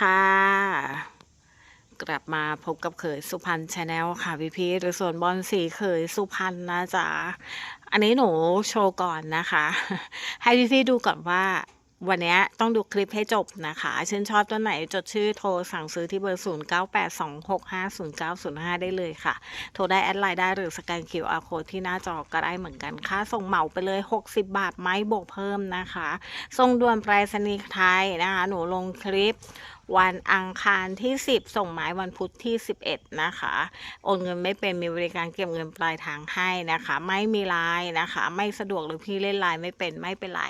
ค่ะ กลับมาพบกับเขยสุพรรณชาแนลค่ะพี่พีชหรือส่วนบอลสีเขยสุพรรณนะจ๊ะ อันนี้หนูโชว์ก่อนนะคะ ให้พี่พีชดูก่อนว่าวันนี้ต้องดูคลิปให้จบนะคะ ชื่นชอบตัวไหนจดชื่อโทรสั่งซื้อที่เบอร์ 0982650905 ได้เลยค่ะ โทรได้แอดไลน์ได้หรือสแกน QR code ที่หน้าจอก็ได้เหมือนกันค่าส่งเหมาไปเลย 60 บาทไม่บวกเพิ่มนะคะ ส่งด่วนไปรษณีย์ไทยนะคะ หนูลงคลิป วันอังคารที่ 10 ส่งหมายวันพุธที่ 11 นะคะ โอนเงินไม่เป็นมีบริการเก็บเงินปลายทางให้นะคะ ไม่มีไลน์นะคะ ไม่สะดวกหรือพี่เล่นไลน์ไม่เป็นไม่เป็นไร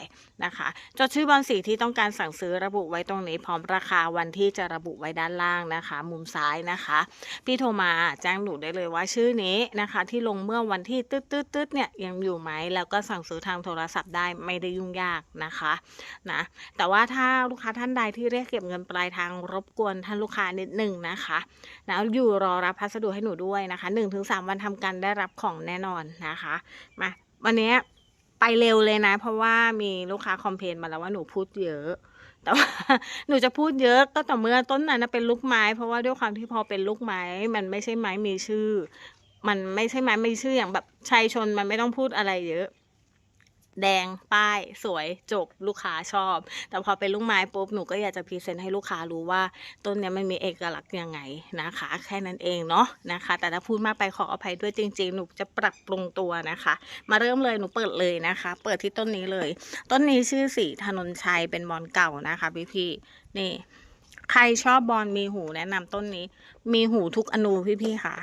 นะคะจดชื่อบอลสีที่ต้องการสั่งซื้อระบุไว้ตรงนี้พร้อมราคาวันที่จะระบุไว้ด้านล่างนะคะ มุมซ้ายนะคะ พี่โทรมาแจ้งหนูได้เลยว่าชื่อนี้นะคะ ที่ลงเมื่อวันที่ตืดตืดตืดเนี่ยยังอยู่ไหมแล้วก็สั่งซื้อทางโทรศัพท์ได้ไม่ได้ยุ่งยากนะคะนะแต่ว่าถ้าลูกค้าท่านใดที่เรียกเก็บเงินปลายทางรบกวนท่านลูกค้านิดหนึ่งนะคะนะอยู่รอรับพัสดุให้หนูด้วยนะคะ 1-3 วันทำการได้รับของแน่นอนนะคะมาวันนี้ไปเร็วเลยนะ เพราะว่ามีลูกค้าคอมเพลนมาแล้วว่าหนูพูดเยอะแต่ว่าหนูจะพูดเยอะก็ต่อเมื่อต้นนั้นเป็นลูกไม้ เพราะว่าด้วยความที่พอเป็นลูกไม้ มันไม่ใช่ไม้มีชื่อ มันไม่ใช่ไม้มีชื่ออย่างแบบชายชนมันไม่ต้องพูดอะไรเยอะ แดงป้าย สวยจบลูกค้าชอบ แต่พอเป็นลูกไม้ปุ๊บหนูก็อยากจะพรีเซนต์ให้ลูกค้ารู้ว่าต้นเนี้ยมันมีเอกลักษณ์ยังไงนะคะ แค่นั้นเองเนาะนะคะ แต่ถ้าพูดมากไปขออภัยด้วยจริง ๆ หนูจะปรับปรุงตัวนะคะ มาเริ่มเลยหนูเปิดเลยนะคะ เปิดที่ต้นนี้เลย ต้นนี้ชื่อสีถนนชัยเป็นบอลเก่านะคะพี่พี่ๆนี่ใครชอบบอลมีหูแนะนำต้นนี้ มีหูทุกอนูพี่พี่ๆค่ะ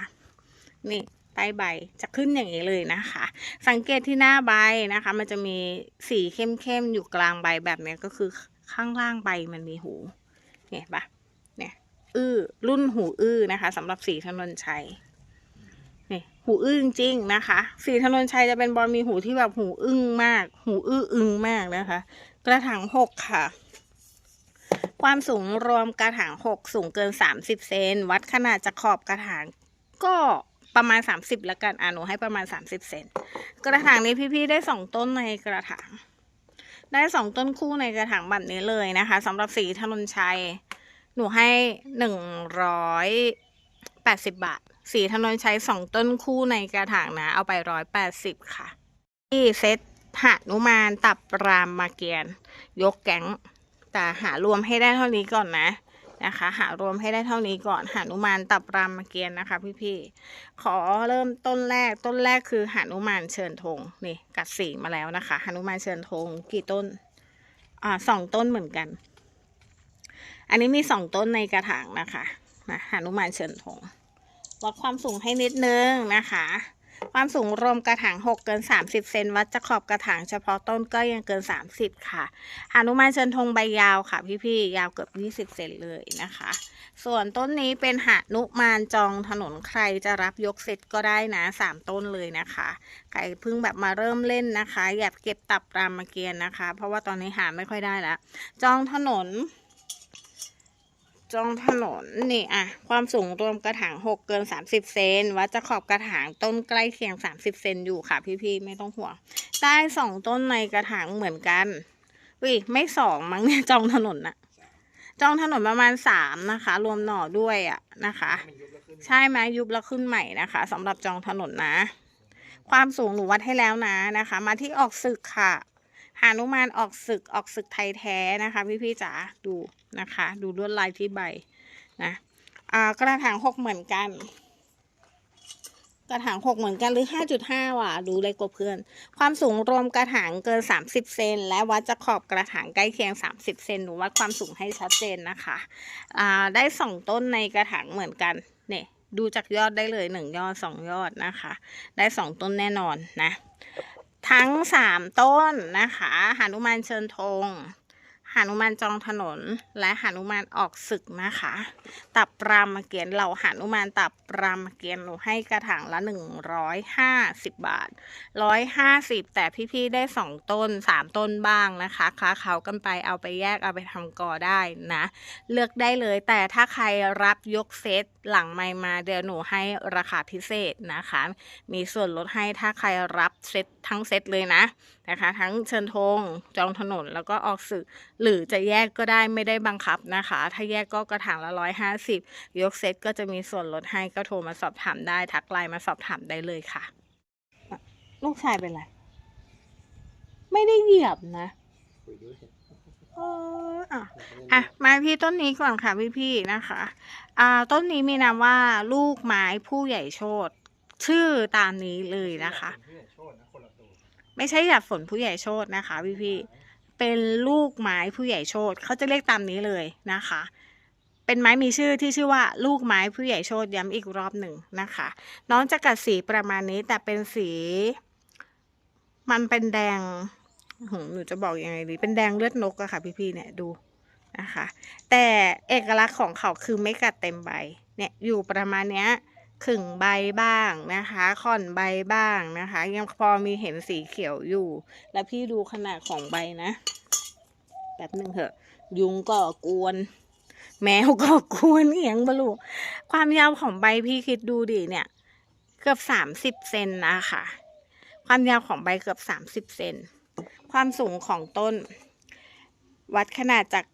นี่ ใต้ใบจะขึ้นอย่างนี้เลยนะคะ สังเกตที่หน้าใบนะคะ มันจะมีสีเข้มๆอยู่กลางใบแบบนี้ก็คือข้างล่างใบมันมีหูเนี่ยปะเนี่ยอื้อรุ่นหูอื้อนะคะสำหรับสีถนนชัยนี่หูอื้อจริงๆนะคะ สีถนนชัยจะเป็นบอลมีหูที่แบบหูอึ้งมาก หูอื้ออึ้งมากนะคะ กระถางหกค่ะ ความสูงรวมกระถางหกสูงเกิน30เซนวัดขนาดจากขอบกระถางก็ ประมาณ 30แล้วกันอะหนูให้ประมาณ 30 เซนกระถางนี้พี่ๆได้สองต้นในกระถาง ได้สองต้นคู่ในกระถางแบบนี้เลยนะคะสำหรับสีถนนชัย หนูให้หนึ่งร้อยแปดสิบบาท สีถนนชัยสองต้นคู่ในกระถางนะ เอาไปร้อยแปดสิบค่ะ ที่เซตหนุมานตับรามมาเกียน ยกแก๊งแต่หารวมให้ได้เท่านี้ก่อนนะ นะคะ หารวมให้ได้เท่านี้ก่อนหานุมานตับรามเกียรตินะคะ พี่ๆขอเริ่มต้นแรกต้นแรกคือหานุมานเชิญธงนี่กัดสีมาแล้วนะคะหานุมานเชิญธงกี่ต้นอ่าสองต้นเหมือนกัน อันนี้มีสองต้นในกระถางนะคะนะหานุมานเชิญธงวัดความสูงให้นิดนึงนะคะ ความสูงรวมกระถาง 6 เกิน 30 เซนวัดจากขอบกระถางเฉพาะต้นก็ยังเกิน 30 ค่ะหานุมานเชิญธงใบยาวค่ะพี่ๆยาวเกือบ 20 เซนเลยนะคะ ส่วนต้นนี้เป็นหานุมานจองถนนใครจะรับยกเซตก็ได้นะ 3 ต้นเลยนะคะใครเพิ่งแบบมาเริ่มเล่นนะคะ อยากเก็บตับรามเกียรตินะคะ เพราะว่าตอนนี้หาไม่ค่อยได้แล้วจองถนน จองถนนนี่อะความสูงรวมกระถางหกเกินสามสิบเซนวัดจะขอบกระถางต้นใกล้เคียงสามสิบเซนอยู่ค่ะพี่ๆไม่ต้องห่วงได้สองต้นในกระถางเหมือนกันวิไม่สองมั้งเนี่ยจองถนนอะจองถนนประมาณสามนะคะ รวมหน่อด้วยอะนะคะ ใช่ไหมยุบแล้วขึ้นใหม่นะคะสำหรับจองถนนนะ ความสูงหนูวัดให้แล้วนะนะคะ มาที่ออกศึกค่ะ หานุมานออกศึกออกศึกไทยแท้นะคะพี่ๆจ๋าดูนะคะ ดูลวดลายที่ใบนะอ่ากระถางหกเหมือนกัน กระถางหกเหมือนกันหรือห้าจุดห้าว่ะดูเล็กกว่าเพื่อน ความสูงรวมกระถางเกินสามสิบเซนและวัดจากขอบกระถางใกล้เคียงสามสิบเซนหนูวัดความสูงให้ชัดเจนนะคะอ่าได้สองต้นในกระถางเหมือนกันเนี่ยดูจากยอดได้เลยหนึ่งยอดสองยอดนะคะ ได้สองต้นแน่นอนนะ ทั้งสามต้นนะคะหานุมานเชิญธง หานุมานจองถนนและหานุมานออกศึกนะคะ ตับรามเกียรติเราหานุมานตับรามเกียรติหนูให้กระถางละหนึ่งร้อยห้าสิบบาทร้อยห้าสิบแต่พี่ๆได้สองต้นสามต้นบ้างนะคะค้าเขากันไปเอาไปแยกเอาไปทำกอได้นะ เลือกได้เลยแต่ถ้าใครรับยกเซตหลังไม่มาเดี๋ยวหนูให้ราคาพิเศษนะคะ มีส่วนลดให้ถ้าใครรับเซตทั้งเซตเลยนะนะคะ ทั้งเชิญธงจองถนนแล้วก็ออกสื่อหรือจะแยกก็ได้ไม่ได้บังคับนะคะ ถ้าแยกก็กระถางละร้อยห้าสิบยกเซตก็จะมีส่วนลดให้ก็โทรมาสอบถามได้ทักไลน์มาสอบถามได้เลยค่ะ ลูกชายเป็นไร ไม่ได้เหยียบนะคุยด้วยเอออะอะมาพี่ต้นนี้ก่อนค่ะพี่พี่ๆนะคะ อ่า ต้นนี้มีนามว่าลูกไม้ผู้ใหญ่โชตชื่อตามนี้เลยนะคะเพื่อนโชดนะคนละตัวไม่ใช่หยาดฝนผู้ใหญ่โชตนะคะ พี่พี่ๆ เป็นลูกไม้ผู้ใหญ่โชตเขาจะเรียกตามนี้เลยนะคะ เป็นไม้มีชื่อที่ชื่อว่าลูกไม้ผู้ใหญ่โชตย้ำอีกรอบหนึ่งนะคะ น้องจะกัดสีประมาณนี้แต่เป็นสี มันเป็นแดงหนูจะบอกยังไงดีเป็นแดงเลือดนกอะค่ะพี่ๆเนี่ยดูนะคะ แต่เอกลักษณ์ของเขาคือไม่กัดเต็มใบเนี่ยอยู่ประมาณเนี้ย ขึงใบบ้างนะคะค่อนใบบ้างนะคะ ยังพอมีเห็นสีเขียวอยู่ แล้วพี่ดูขนาดของใบนะแบบหนึ่งเถอะ ยุงก็กวน แมวก็กวนเอียงบลูความยาวของใบพี่คิดดูดิเนี่ย เกือบสามสิบเซนนะคะ ความยาวของใบเกือบสามสิบเซนความสูงของต้น วัดขนาดจาก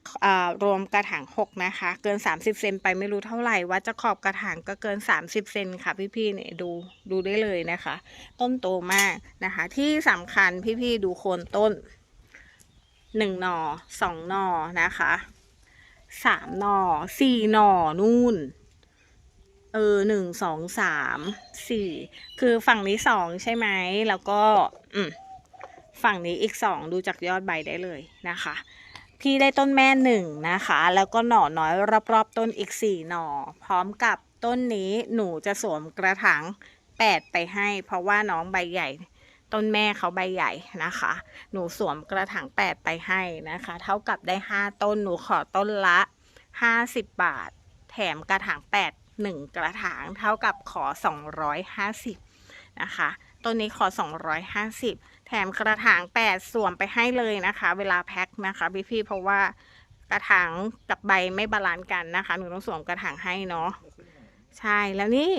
รวมกระถางหกนะคะ เกินสามสิบเซนไปไม่รู้เท่าไหร่ วัดจากขอบกระถางก็เกินสามสิบเซนค่ะ พี่ๆเนี่ยดูดูได้เลยนะคะ ต้นโตมากนะคะ ที่สำคัญพี่ๆดูโคนต้นหนึ่งหน่อสองหนอนะคะสามหน่อสี่หนอนู่นเออหนึ่งสองสามสี่คือฝั่งนี้สองใช่ไหมแล้วก็ อืมฝั่งนี้อีกสองดูจากยอดใบได้เลยนะคะ พี่ได้ต้นแม่หนึ่งนะคะ แล้วก็หน่อน้อยรอบๆต้นอีกสี่หน่อ พร้อมกับต้นนี้หนูจะสวมกระถางแปดไปให้ เพราะว่าน้องใบใหญ่ ต้นแม่เขาใบใหญ่นะคะ หนูสวมกระถางแปดไปให้นะคะ เท่ากับได้ห้าต้นหนูขอต้นละห้าสิบบาท แถมกระถางแปดหนึ่งกระถางเท่ากับขอสองร้อยห้าสิบนะคะ ต้นนี้ขอสองร้อยห้าสิบ ถมกระถางแปดสวมไปให้เลยนะคะ เวลาแพ็คนะคะพี่พี่ๆเพราะว่ากระถางกับใบไม่บาลานซ์กันนะคะ หนูต้องสวมกระถางให้เนาะใช่แล้วนี่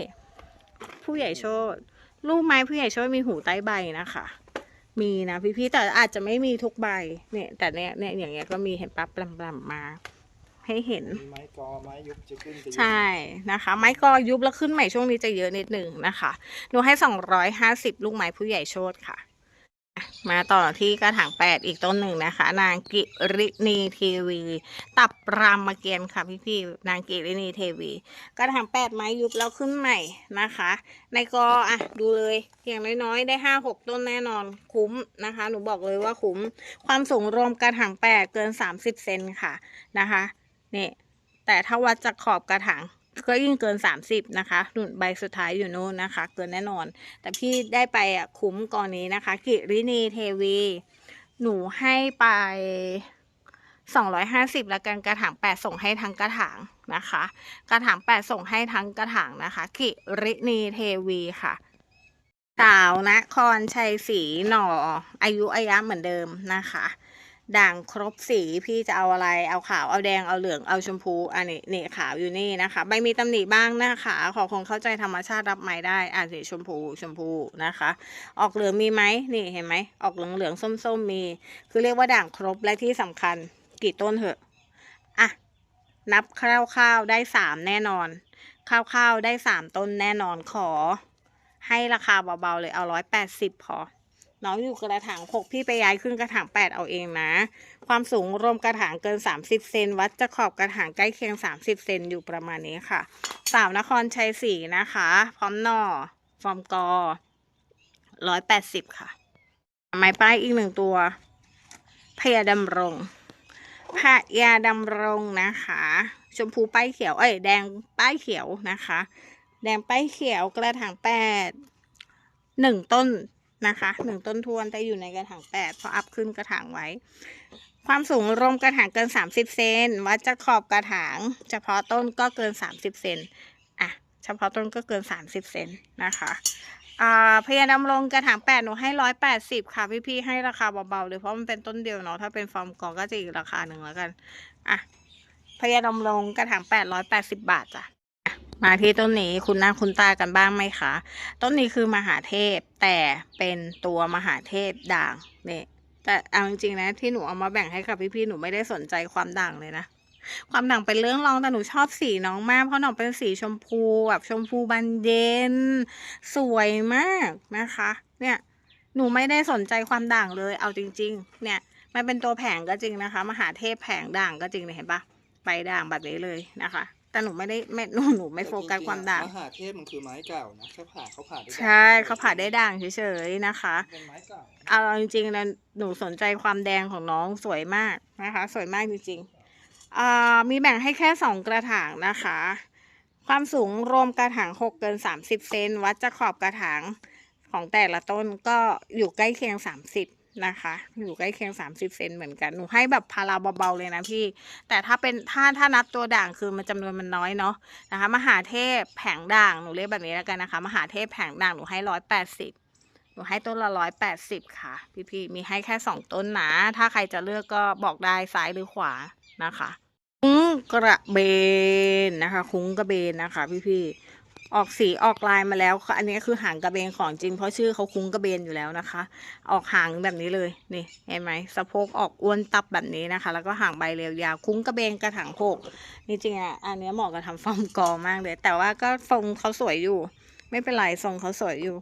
ผู้ใหญ่โชดลูกไม้ผู้ใหญ่โชดมีหูใต้ใบนะคะ มีนะพี่พี่ๆแต่อาจจะไม่มีทุกใบเนี่ย แต่เนี่ยเนี่ยอย่างเงี้ยก็มีเห็นปั๊บปลำๆมา ให้เห็นมีไม้กอไม้ยุบจะขึ้นจะยุบใช่นะคะ ไม้กอยุบแล้วขึ้นใหม่ช่วงนี้จะเยอะนิดหนึ่งนะคะหนูให้250ลูกไม้ผู้ใหญ่โชดค่ะอะ มาต่อที่กระถางแปดอีกต้นหนึ่งนะคะ นางกิรินีทีวี ตับรามเกียรติค่ะพี่พี่นางกิรินีเทวี กระถางแปดไม้ยุบแล้วขึ้นใหม่นะคะ ในกออะดูเลยอย่างน้อยๆ ได้ห้าหกต้นแน่นอนคุ้มนะคะ หนูบอกเลยว่าคุ้ม ความสูงรวมกระถางแปดเกิน30เซนค่ะนะคะนี่แต่ถ้าวัดจากขอบกระถาง ก็ยิ่งเกิน 30 นะคะนุ่นใบสุดท้ายอยู่นู่นนะคะ เกินแน่นอน แต่พี่ได้ไปอะคุ้มก่อนนี้นะคะ กิรินีเทวี หนูให้ไป 250 แล้วกันกระถาง 8 ส่งให้ทั้งกระถางนะคะ กระถาง 8 ส่งให้ทั้งกระถางนะคะ กิรินีเทวีค่ะสาวนครชัยศรีหน่อ อายุอายะเหมือนเดิมนะคะ ด่างครบสีพี่จะเอาอะไรเอาขาวเอาแดงเอาเหลืองเอาชมพูอันนี้นี่ขาวอยู่นี่นะคะใบมีตำหนิบ้างนะคะขอคงเข้าใจธรรมชาติรับไม้ได้อ่าสีชมพูชมพูนะคะ ออกเหลืองมีไหมนี่เห็นไหมออกเหลืองเหลืองส้มส้มมี คือเรียกว่าด่างครบและที่สำคัญกี่ต้นเหอะอะนับคร่าวๆได้สามแน่นอนคร่าวๆได้สามต้นแน่นอนขอ ให้ราคาเบาๆเลยเอาร้อยแปดสิบพอ น้องอยู่กระถางหกพี่ไปย้ายขึ้นกระถางแปดเอาเองนะ ความสูงรวมกระถางเกิน30เซนวัดจะขอบกระถางใกล้เคียง30เซนอยู่ประมาณนี้ค่ะ สาวนครชัยศรีนะคะ พร้อมหน่อฟอร์มกอ180ค่ะ ไม้ป้ายอีกหนึ่งตัวพญาดำรงพญาดำรงนะคะ ชมพูป้ายเขียว เอ้ยแดงป้ายเขียวนะคะ แดงป้ายเขียวกระถางแปดหนึ่งต้น นะคะหนึ่งต้นทวนแต่อยู่ในกระถางแปดเพราะอัพขึ้นกระถางไว้ ความสูงรวมกระถางเกิน 30 เซนวัดจากขอบกระถาง เฉพาะต้นก็เกิน 30 เซนอะเฉพาะต้นก็เกิน 30 เซนนะคะอ่าพยาดำรงกระถางแปดหนูให้ร้อยแปดสิบค่ะ พี่ๆให้ราคาเบาๆเลยเพราะมันเป็นต้นเดียวเนาะถ้าเป็นฟอร์มกอก็จะอีกราคาหนึ่งแล้วกัน อะพยาดำรงกระถางแปดร้อยแปดสิบบาทจ้ะ มาที่ต้นนี้คุณหน้าคุณตากันบ้างไหมคะ ต้นนี้คือมหาเทพแต่เป็นตัวมหาเทพด่างเนี่ยแต่เอาจริงๆนะที่หนูเอามาแบ่งให้กับพี่ๆหนูไม่ได้สนใจความด่างเลยนะความด่างเป็นเรื่องรองแต่หนูชอบสีน้องมากเพราะน้องเป็นสีชมพูแบบชมพูบานเย็น สวยมากนะคะ เนี่ยหนูไม่ได้สนใจความด่างเลยเอาจริง ๆ เนี่ยมันเป็นตัวแผงก็จริงนะคะ มหาเทพแผงด่างก็จริงเนี่ยเห็นปะใบด่างแบบนี้เลยนะคะ แต่หนูไม่ได้ไม่หนูหนูไม่โฟกัสความด่าง มหาเทพมันคือไม้เก่านะแค่ผ่าเขาผ่าได้ใช่เขาผ่าได้ด่างเฉยๆนะคะ เป็นไม้เก่าเอาจริงๆนะหนูสนใจความแดงของน้องสวยมากนะคะ สวยมากจริงๆอ่ามีแบ่งให้แค่สองกระถางนะคะ ความสูงรวมกระถางหกเกินสามสิบเซนวัดจากขอบกระถางของแต่ละต้นก็อยู่ใกล้เคียงสามสิบ นะคะ อยู่ใกล้เคียงสามสิบเซนเหมือนกัน หนูให้แบบพาราเบาๆเลยนะพี่ แต่ถ้าเป็นถ้าถ้านับตัวด่างคือมันจำนวนมันน้อยเนาะนะคะ มหาเทพแผงด่างหนูเรียกแบบนี้แล้วกันนะคะ มหาเทพแผงด่างหนูให้ร้อยแปดสิบหนูให้ต้นละร้อยแปดสิบค่ะ พี่ๆมีให้แค่สองต้นนะถ้าใครจะเลือกก็บอกได้ซ้ายหรือขวานะคะ คุ้งกระเบนนะคะ คุ้งกระเบนนะคะ พี่ๆ ออกสีออกลายมาแล้วอันนี้คือหางกระเบนของจริงเพราะชื่อเขาคุ้งกระเบนอยู่แล้วนะคะ ออกหางแบบนี้เลยนี่เห็นไหมสะโพกออกอ้วนตับแบบนี้นะคะ แล้วก็หางใบเรียวยาวคุ้งกระเบนกระถางโคกนี่จริงอะอันนี้เหมาะกับทำฟอร์มกอมากเลย แต่ว่าก็ทรงเขาสวยอยู่ ไม่เป็นไรทรงเขาสวยอยู่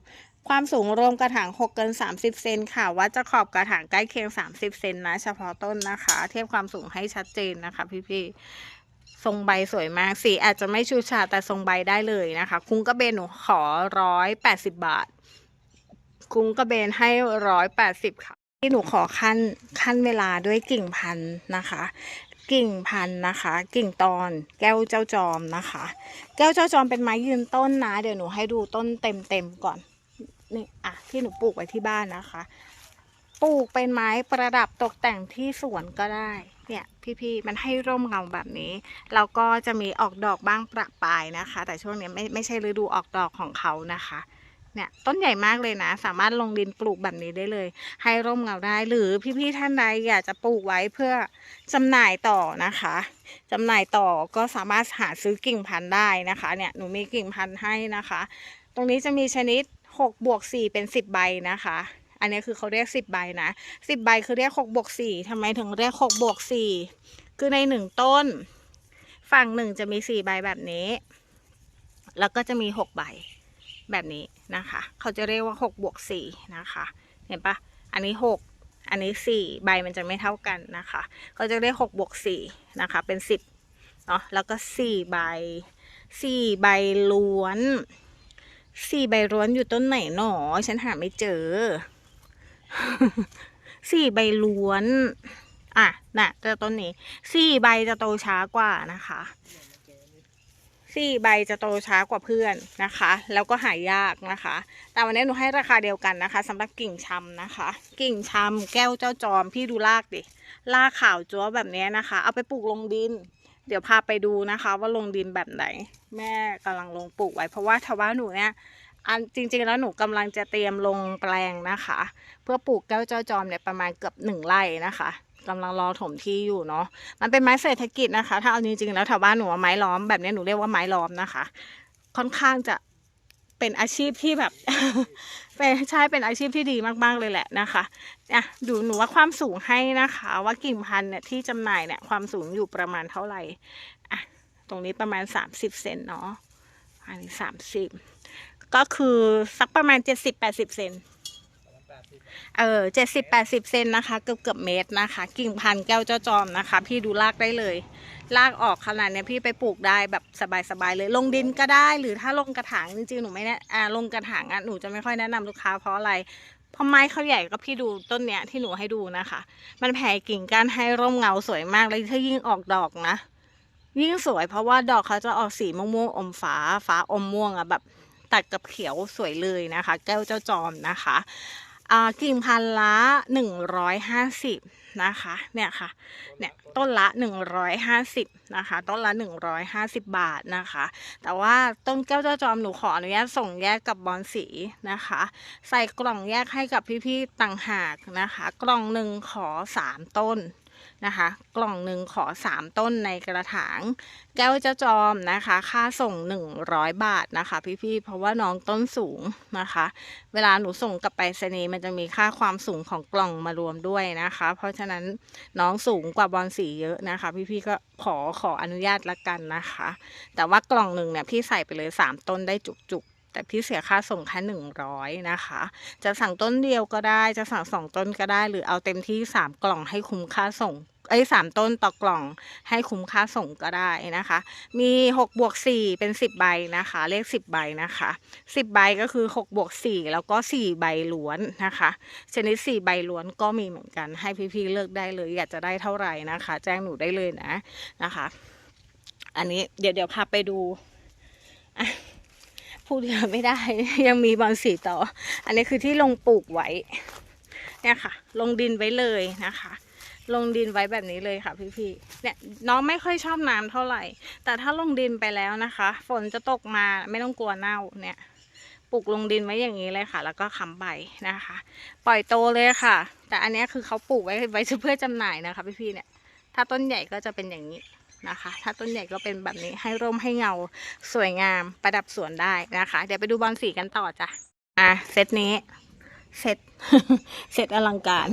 ความสูงรวมกระถาง 6 เกิน 30 เซนค่ะวัดจะขอบกระถางใกล้เคียง 30 เซนนะ เฉพาะต้นนะคะ เทียบความสูงให้ชัดเจนนะคะ พี่ๆ ทรงใบสวยมาก สีอาจจะไม่ชูชาแต่ทรงใบได้เลยนะคะ คุ้งกระเบนหนูขอร้อยแปดสิบบาท คุ้งกระเบนให้ร้อยแปดสิบค่ะ ที่หนูขอขั้นขั้นเวลาด้วยกิ่งพันธุ์นะคะ กิ่งพันธุ์นะคะ กิ่งตอน แก้วเจ้าจอมนะคะ แก้วเจ้าจอมเป็นไม้ยืนต้นนะ เดี๋ยวหนูให้ดูต้นเต็มๆก่อน นี่อะที่หนูปลูกไว้ที่บ้านนะคะ ปลูกเป็นไม้ประดับตกแต่งที่สวนก็ได้ เนี่ยพี่ๆมันให้ร่มเงาแบบนี้ แล้วก็จะมีออกดอกบ้างประปรายนะคะ แต่ช่วงนี้ไม่ไม่ใช่ฤดูออกดอกของเขานะคะเนี่ยต้นใหญ่มากเลยนะ สามารถลงดินปลูกแบบนี้ได้เลย ให้ร่มเงาได้หรือพี่ๆท่านใดอยากจะปลูกไว้เพื่อจำหน่ายต่อนะคะจำหน่ายต่อก็สามารถหาซื้อกิ่งพันธุ์ได้นะคะ เนี่ยหนูมีกิ่งพันธุ์ให้นะคะ ตรงนี้จะมีชนิด6บวก4เป็น 10 ใบนะคะ อันนี้คือเขาเรียก10ใบนะ10ใบคือเรียก6บวก4ทำไมถึงเรียก6บวก4คือในหนึ่งต้น ฝั่งหนึ่งจะมี4ใบแบบนี้ แล้วก็จะมี6ใบแบบนี้นะคะ เขาจะเรียกว่า6บวก4นะคะ เห็นปะอันนี้6อันนี้4ใบมันจะไม่เท่ากันนะคะ เขาจะเรียก6บวก4นะคะ เป็น10เนาะแล้วก็4ใบ4ใบล้วนสี่ใบร้วนอยู่ต้นไหนหนอ ฉันหาไม่เจอ สี่ใบล้วน อะน่ะจอต้นนี้สี่ใบจะโตช้ากว่านะคะสี่ใบจะโตช้ากว่าเพื่อนนะคะ แล้วก็หายากนะคะ แต่วันนี้หนูให้ราคาเดียวกันนะคะสำหรับกิ่งชำนะคะ กิ่งชำแก้วเจ้าจอมพี่ดูรากดิรากขาวจั๊วแบบนี้นะคะ เอาไปปลูกลงดิน เดี๋ยวพาไปดูนะคะ ว่าลงดินแบบไหน แม่กำลังลงปลูกไว้เพราะว่าชาวบ้านหนูเนี่ย อันจริงๆแล้วหนูกำลังจะเตรียมลงแปลงนะคะ เพื่อปลูกแก้วเจ้าจอมเนี่ยประมาณเกือบหนึ่งไร่นะคะกำลังรอถมที่อยู่เนาะมันเป็นไม้เศรษฐกิจนะคะ ถ้าเอาจริงๆแล้วแถวบ้านหนูว่าไม้ล้อมแบบนี้หนูเรียกว่าไม้ล้อมนะคะ ค่อนข้างจะเป็นอาชีพที่แบบเป็นใช่เป็นอาชีพที่ดีมากๆเลยแหละนะคะอะดูหนูว่าความสูงให้นะคะ ว่ากิ่งพันธุ์เนี่ยที่จำหน่ายเนี่ยความสูงอยู่ประมาณเท่าไหร่อะตรงนี้ประมาณ 30 เซนเนาะอันนี้30 ก็คือสักประมาณ70-80เซนเออเจ็ดสิบแปดสิบเซนนะคะ เกือบเกือบเมตรนะคะ กิ่งพันธุ์แก้วเจ้าจอมนะคะ พี่ดูรากได้เลย รากออกขนาดเนี้ยพี่ไปปลูกได้แบบสบายๆเลย ลงดินก็ได้หรือถ้าลงกระถางจริงๆหนูไม่แนะอ่าลงกระถางอะหนูจะไม่ค่อยแนะนำลูกค้าเพราะอะไรเพราะไม้เขาใหญ่ก็พี่ดูต้นเนี้ยที่หนูให้ดูนะคะ มันแผ่กิ่งก้านให้ร่มเงาสวยมากเลยถ้ายิ่งออกดอกนะ ยิ่งสวยเพราะว่าดอกเขาจะออกสีม่วงๆอมฟ้าฟ้าอมม่วงอะแบบ ตัดกับเขียวสวยเลยนะคะ แก้วเจ้าจอมนะคะอ่ากิ่งพันละหนึ่งร้อยห้าสิบนะคะเนี่ยค่ะเนี่ยต้นละหนึ่งร้อยห้าสิบนะคะต้นละหนึ่งร้อยห้าสิบบาทนะคะ แต่ว่าต้นแก้วเจ้าจอมหนูขออนุญาตส่งแยกกับบอลสีนะคะ ใส่กล่องแยกให้กับพี่ๆต่างหากนะคะ กล่องหนึ่งขอสามต้น นะคะ กล่องหนึ่งขอ 3 ต้นในกระถาง แก้วเจ้าจอมนะคะ ค่าส่ง 100 บาทนะคะ พี่ๆ เพราะว่าน้องต้นสูงนะคะ เวลาหนูส่งกลับไปสนีมันจะมีค่าความสูงของกล่องมารวมด้วยนะคะ เพราะฉะนั้นน้องสูงกว่าบอลสีเยอะนะคะ พี่ๆ ก็ขอขออนุญาตละกันนะคะ แต่ว่ากล่องหนึ่งเนี่ยพี่ใส่ไปเลย 3 ต้นได้จุกๆแต่พี่เสียค่าส่งแค่หนึ่งร้อยนะคะ จะสั่งต้นเดียวก็ได้ จะสั่งสองต้นก็ได้ หรือเอาเต็มที่สามกล่องให้คุ้มค่าส่ง เอ้สามต้นต่อกล่องให้คุ้มค่าส่งก็ได้นะคะ มี6บวก4เป็น 10 ใบนะคะ เลข 10 ใบนะคะ 10 ใบก็คือ6บวก4แล้วก็ 4 ใบล้วนนะคะ ชนิด 4 ใบล้วนก็มีเหมือนกันให้พี่ๆเลือกได้เลย อยากจะได้เท่าไหร่นะคะ แจ้งหนูได้เลยนะนะคะ อันนี้เดี๋ยวเดี๋ยวพาไปดูพูดเยอะไม่ได้ ยังมีบางสีต่อ อันนี้คือที่ลงปลูกไว้เนี่ยค่ะ ลงดินไว้เลยนะคะ ลงดินไว้แบบนี้เลยค่ะพี่ๆ เนี่ยน้องไม่ค่อยชอบน้ำเท่าไหร่ แต่ถ้าลงดินไปแล้วนะคะ ฝนจะตกมาไม่ต้องกลัวเน่าเนี่ย ปลูกลงดินไว้อย่างนี้เลยค่ะ แล้วก็ค้ำใบนะคะ ปล่อยโตเลยค่ะ แต่อันนี้คือเขาปลูกไว้ไว้เพื่อจำหน่ายนะคะพี่ๆ เนี่ย ถ้าต้นใหญ่ก็จะเป็นอย่างนี้นะคะ ถ้าต้นใหญ่ก็เป็นแบบนี้ให้ร่มให้เงาสวยงามประดับสวนได้นะคะ เดี๋ยวไปดูบอลสีกันต่อจ้ะ อะเซตนี้ เสร็จ เสร็จอลังการ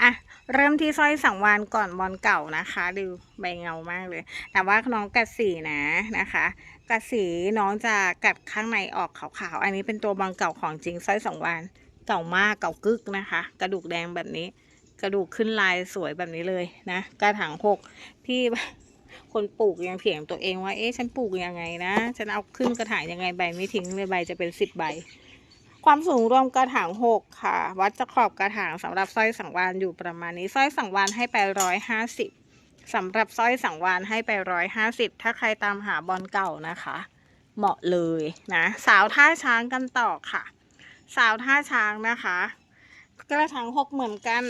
อะ เริ่มที่สร้อยสังวานก่อนบอลเก่านะคะ ดูใบเงามากเลย แต่ว่าน้องกัดสีนะนะคะ กัดสีน้องจะกัดข้างในออกขาวๆ อันนี้เป็นตัวบอลเก่าของจริงสร้อยสังวานเก่ามากเก่ากึกนะคะ กระดูกแดงแบบนี้ กระดูกขึ้นลายสวยแบบนี้เลยนะ กระถางหกที่คนปลูกยังเถียงตัวเองว่า เอ๊ะ ฉันปลูกยังไงนะ ฉันเอาขึ้นกระถางยังไงใบไม่ทิ้งเลยใบจะเป็นสิบใบ ความสูงรวมกระถางหกค่ะ วัดจะขอบกระถางสำหรับสร้อยสังวานอยู่ประมาณนี้สร้อยสังวานให้ไปร้อยห้าสิบสำหรับสร้อยสังวานให้ไปร้อยห้าสิบถ้าใครตามหาบอลเก่านะคะ เหมาะเลยนะสาวท่าช้างกันต่อค่ะ สาวท่าช้างนะคะ กระถางหกเหมือนกัน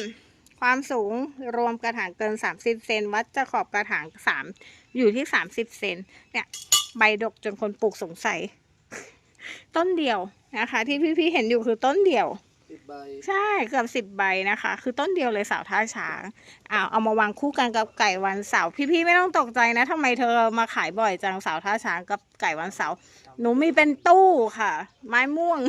ความสูงรวมกระถางเกิน 30เซนวัดจะขอบกระถาง3อยู่ที่ 30เซนเนี่ยใบดกจนคนปลูกสงสัย ต้นเดียวนะคะ ที่พี่ๆเห็นอยู่คือต้นเดียวสิบใบใช่เกือบสิบใบนะคะ คือต้นเดียวเลยสาวท่าช้างอ้าวเอามาวางคู่กันกับไก่วันเสาร์พี่ๆไม่ต้องตกใจนะทำไมเธอมาขายบ่อยจังสาวท่าช้างกับไก่วันเสาร์หนูมีเป็นตู้ค่ะ ไม้ม่วง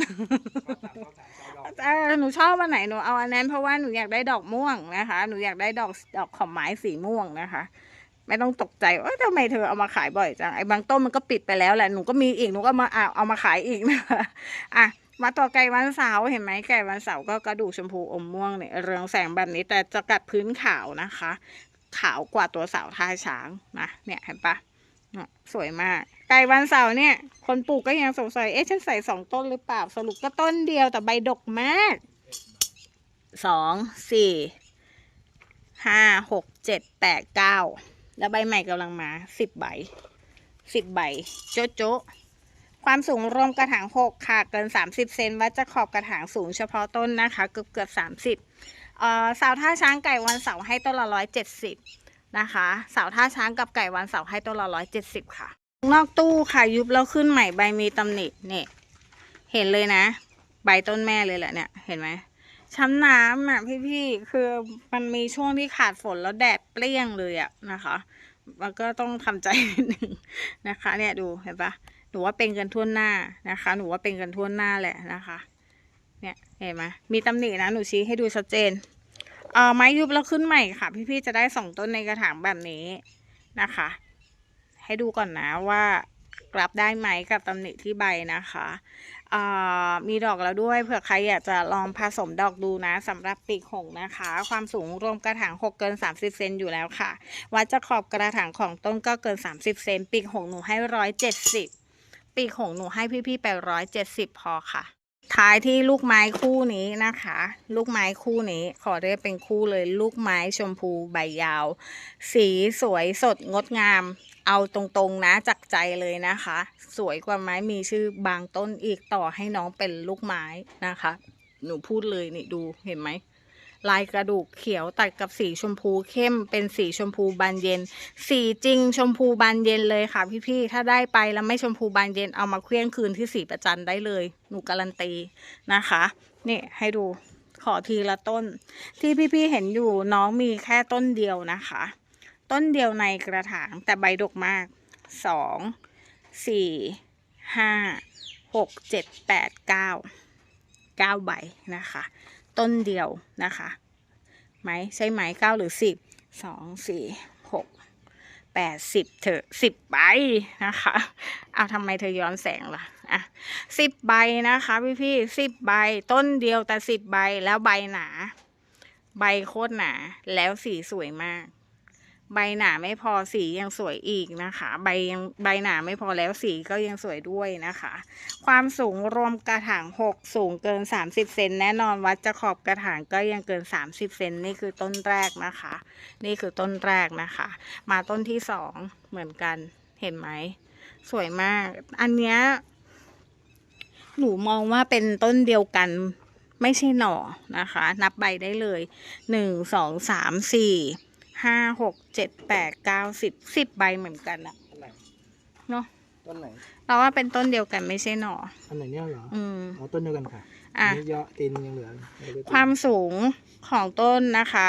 เออหนูชอบอันไหนหนูเอาอันนั้นเพราะว่าหนูอยากได้ดอกม่วงนะคะ หนูอยากได้ดอกดอกขอมไม้สีม่วงนะคะ ไม่ต้องตกใจว่าทำไมเธอเอามาขายบ่อยจังไอ้บางต้นมันก็ปิดไปแล้วแหละหนูก็มีอีกหนูก็มาเอาเอามาขายอีกนะคะอะมาต่อไก่วันเสาร์เห็นไหมไก่วันเสาร์ก็กระดูกชมพูอมม่วงเนี่ยเรืองแสงแบบนี้แต่จะกัดพื้นขาวนะคะ ขาวกว่าตัวเสาท่าช้างนะเนี่ยเห็นปะสวยมาก ไก่วันเสาร์เนี่ย คนปลูกก็ยังสงสัยเอ๊ะฉันใส่สองต้นหรือเปล่าสรุปก็ต้นเดียวแต่ใบดกมากสองสี่ห้าหกเจ็ดแปดเก้า แล้วใบใหม่กำลังมาสิบใบสิบใบ โจ๊ะโจ๊ะความสูงรวมกระถางหกค่ะ เกินสามสิบเซนวัดจะขอบกระถางสูงเฉพาะต้นนะคะ เกือบเกือบสามสิบเอ่อสาวท่าช้างไก่วันเสาร์ให้ต้นละร้อยเจ็ดสิบนะคะสาวท่าช้างกับไก่วันเสาร์ให้ต้นละร้อยเจ็ดสิบค่ะ นอกตู้ค่ะยุบแล้วขึ้นใหม่ใบมีตำหนิเนี่ยเห็นเลยนะ ใบต้นแม่เลยแหละเนี่ย เห็นไหม ช้ำน้ำอะพี่ๆ คือมันมีช่วงที่ขาดฝนแล้วแดดเปรี้ยงเลยอะนะคะมันก็ต้องทำใจนิดนึงนะคะ เนี่ยดูเห็นปะหนูว่าเป็นกันทั่วหน้านะคะ หนูว่าเป็นกันทั่วหน้าแหละนะคะ เนี่ยเห็นไหมมีตำหนินะหนูชี้ให้ดูชัดเจนเอ่อไม้ยุบแล้วขึ้นใหม่ค่ะ พี่ๆจะได้สองต้นในกระถางแบบนี้นะคะ ให้ดูก่อนนะว่ากรับได้ไหมกับตำหนิที่ใบนะคะ มีดอกแล้วด้วยเผื่อใครอยากจะลองผสมดอกดูนะสำหรับปีกหงนะคะ ความสูงรวมกระถาง6เกิน 30 เซนอยู่แล้วค่ะ วัดจะขอบกระถางของต้นก็เกิน 30 เซนปีกหงหนูให้ 170 ปีกหงหนูให้พี่ๆไป 170 พอค่ะ ท้ายที่ลูกไม้คู่นี้นะคะ ลูกไม้คู่นี้ขอเรียกเป็นคู่เลยลูกไม้ชมพูใบยาว สีสวยสดงดงาม เอาตรงๆนะจากใจเลยนะคะ สวยกว่าไม้มีชื่อบางต้นอีกต่อให้น้องเป็นลูกไม้นะคะ หนูพูดเลยนี่ดูเห็นไหมลายกระดูกเขียวตัดกับสีชมพูเข้มเป็นสีชมพูบานเย็น สีจริงชมพูบานเย็นเลยค่ะพี่ๆถ้าได้ไปแล้วไม่ชมพูบานเย็นเอามาเคลี้ยงคืนที่สีประจันได้เลย หนูการันตีนะคะนี่ให้ดูขอทีละต้น ที่พี่ๆเห็นอยู่น้องมีแค่ต้นเดียวนะคะ ต้นเดียวในกระถางแต่ใบดกมากสองสี่ห้าหกเจ็ดแปดเก้าเก้าใบนะคะ ต้นเดียวนะคะไหมใช่ไหมเก้าหรือสิบสองสี่หกแปดสิบเถอะสิบใบนะคะเอาทำไมเธอย้อนแสงล่ะอะสิบใบนะคะพี่พี่สิบใบต้นเดียวแต่สิบใบแล้วใบหนา ใบโคตรหนาแล้วสีสวยมาก ใบหนาไม่พอสียังสวยอีกนะคะ ใบยังใบหนาไม่พอแล้วสีก็ยังสวยด้วยนะคะ ความสูงรวมกระถางหกสูงเกิน 30เซนแน่นอนวัดจะขอบกระถางก็ยังเกิน 30เซนนี่คือต้นแรกนะคะ นี่คือต้นแรกนะคะ มาต้นที่สองเหมือนกันเห็นไหม สวยมาก อันเนี้ยหนูมองว่าเป็นต้นเดียวกันไม่ใช่หน่อนะคะ นับใบได้เลยหนึ่งสองสามสี่ ห้าหกเจ็ดแปดเก้าสิบสิบใบเหมือนกันอะต้นไหนเนาะต้นไหนเราว่าเป็นต้นเดียวกันไม่ใช่หน่ออันไหนเนี่ยเหรออืม อ๋อต้นเดียวกันค่ะอะ นนี้เยอะตีนยังเหลือไม่ได้ตีนความสูงของต้นนะคะ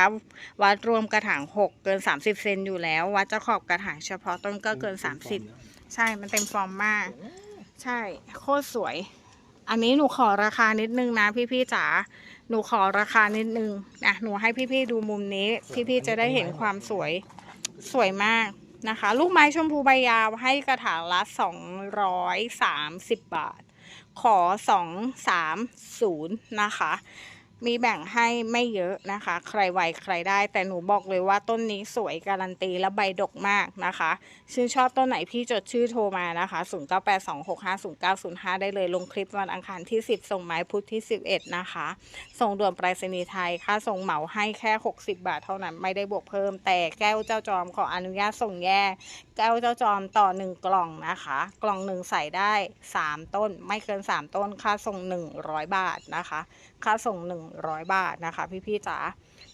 วัดรวมกระถางหกเกินสามสิบเซนอยู่แล้ว วัดจะขอบกระถางเฉพาะต้นก็เกินสามสิบใช่มันเต็มฟอร์มมาก ใช่ โคตรสวย อันนี้หนูขอราคานิดนึงนะพี่ๆจ๋า หนูขอราคานิดนึงนะหนูให้พี่ๆดูมุมนี้ พี่ๆจะได้เห็นความสวยสวยมากนะคะ ลูกไม้ชมพูใบยาวให้กระถางละสองร้อยสามสิบบาท ขอสองสามศูนย์นะคะ มีแบ่งให้ไม่เยอะนะคะ ใครไหวใครได้ แต่หนูบอกเลยว่าต้นนี้สวยการันตีและใบดกมากนะคะ ชื่นชอบต้นไหนพี่จดชื่อโทรมานะคะ 0982650905 ได้เลยลงคลิปวันอังคารที่ 10 ส่งไม้พุธที่ 11 นะคะ ส่งด่วนไปรษณีย์ไทย ค่าส่งเหมาให้แค่ 60 บาทเท่านั้นไม่ได้บวกเพิ่ม แต่แก้วเจ้าจอมขออนุญาตส่งแยก แก้วเจ้าจอมต่อ 1 กล่องนะคะ กล่องหนึ่งใส่ได้ 3 ต้นไม่เกิน 3 ต้นค่าส่ง 100 บาทนะคะ ค่าส่ง 100 บาทนะคะ พี่ๆจ๋า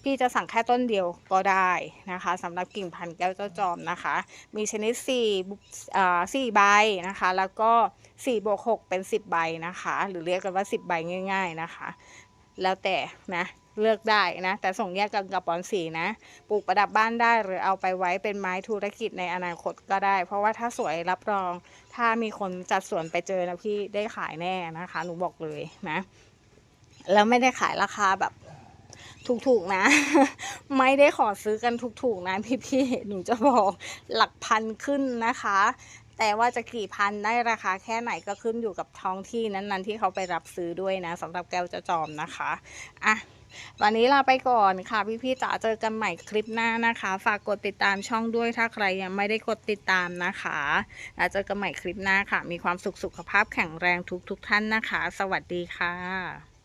พี่จะสั่งแค่ต้นเดียวก็ได้นะคะสำหรับกิ่งพันธุ์แก้วเจ้าจอมนะคะ มีชนิด4ี่ใบนะคะ แล้วก็4บวก6เป็น 10 ใบนะคะ หรือเรียกกันว่า 10 ใบง่าย ๆนะคะ แล้วแต่นะเลือกได้นะ แต่ส่งแยกกันกับบอนสีนะ ปลูกประดับบ้านได้หรือเอาไปไว้เป็นไม้ธุรกิจในอนาคตก็ได้ เพราะว่าถ้าสวยรับรอง ถ้ามีคนจัดสวนไปเจอนะพี่ได้ขายแน่นะคะ หนูบอกเลยนะ แล้วไม่ได้ขายราคาแบบถูกๆนะ ไม่ได้ขอซื้อกันถูกๆนะพี่ๆหนูจะบอกหลักพันขึ้นนะคะ แต่ว่าจะกี่พันได้ราคาแค่ไหนก็ขึ้นอยู่กับท้องที่นั้นๆ ที่เขาไปรับซื้อด้วยนะสำหรับแก้วจะจอมนะคะอะวันนี้ลาไปก่อนค่ะ พี่ๆจ๋าเจอกันใหม่คลิปหน้านะคะ ฝากกดติดตามช่องด้วยถ้าใครยังไม่ได้กดติดตามนะคะแล้วเจอกันใหม่คลิปหน้าค่ะ มีความสุขสุขภาพแข็งแรงทุกๆท่านนะคะ สวัสดีค่ะ